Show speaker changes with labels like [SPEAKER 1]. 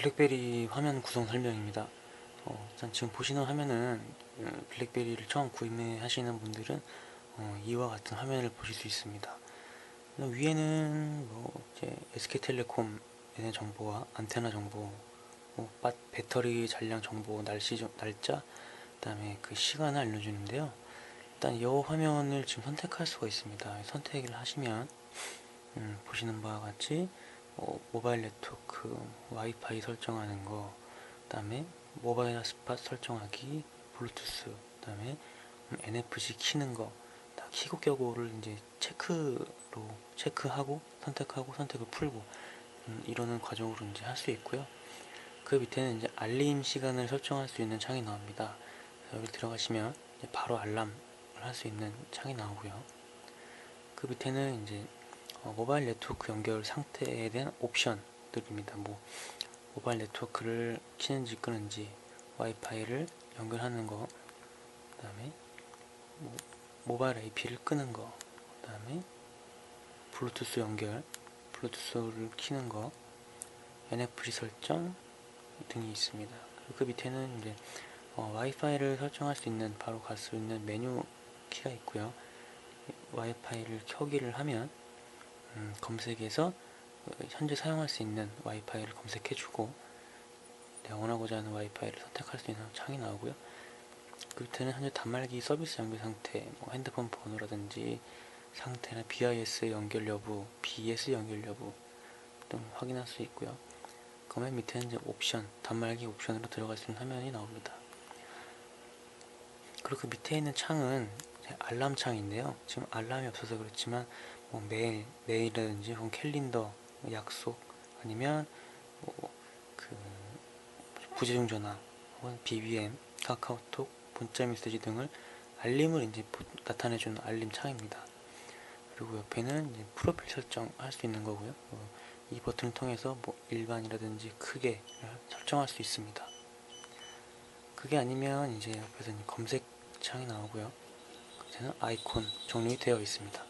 [SPEAKER 1] 블랙베리 화면 구성 설명입니다. 어, 일단 지금 보시는 화면은 어, 블랙베리를 처음 구매하시는 분들은 어, 이와 같은 화면을 보실 수 있습니다. 위에는 뭐 이제 SK텔레콤에 대한 정보와 안테나 정보, 뭐 바- 배터리 잔량 정보, 날씨 정- 날짜, 그다음에 그 시간을 알려주는데요. 일단 이 화면을 지금 선택할 수가 있습니다. 선택을 하시면 음, 보시는 바와 같이 어, 모바일 네트워크, 와이파이 설정하는 거, 그다음에 모바일 핫스팟 설정하기, 블루투스, 그다음에 음, NFC 키는 거, 다 키고 껴고를 이제 체크로 체크하고 선택하고 선택을 풀고 음, 이러는 과정으로 이제 할 수 있고요. 그 밑에는 이제 알림 시간을 설정할 수 있는 창이 나옵니다. 여기 들어가시면 바로 알람을 할 수 있는 창이 나오고요. 그 밑에는 이제 어, 모바일 네트워크 연결 상태에 대한 옵션들입니다. 뭐 모바일 네트워크를 키는지 끄는지, 와이파이를 연결하는 거, 그 다음에 뭐, 모바일 AP를 끄는 거, 그 다음에 블루투스 연결, 블루투스를 키는 거, NFC 설정 등이 있습니다. 그 밑에는 이제 어, 와이파이를 설정할 수 있는 바로 갈 수 있는 메뉴 키가 있고요. 와이파이를 켜기를 하면 음, 검색에서 어, 현재 사용할 수 있는 와이파이를 검색해주고 내가 원하고자 하는 와이파이를 선택할 수 있는 창이 나오고요. 그 밑에는 현재 단말기 서비스 연결 상태, 뭐 핸드폰 번호라든지 상태나 BIS 연결 여부, BS 연결 여부 등 확인할 수 있고요. 그 맨 밑에는 이제 옵션, 단말기 옵션으로 들어갈 수 있는 화면이 나옵니다. 그리고 그 밑에 있는 창은 알람 창인데요. 지금 알람이 없어서 그렇지만 뭐 메일, 메일이라든지 혹은 캘린더, 뭐 약속 아니면 뭐 그 부재중 전화 혹은 BBM, 카카오톡, 문자 메시지 등을 알림을 이제 보- 나타내주는 알림 창입니다. 그리고 옆에는 이제 프로필 설정할 수 있는 거고요. 어, 이 버튼을 통해서 뭐 일반이라든지 크게 설정할 수 있습니다. 그게 아니면 이제 옆에서 이제 검색 창이 나오고요. 아이콘 정렬이 되어 있습니다.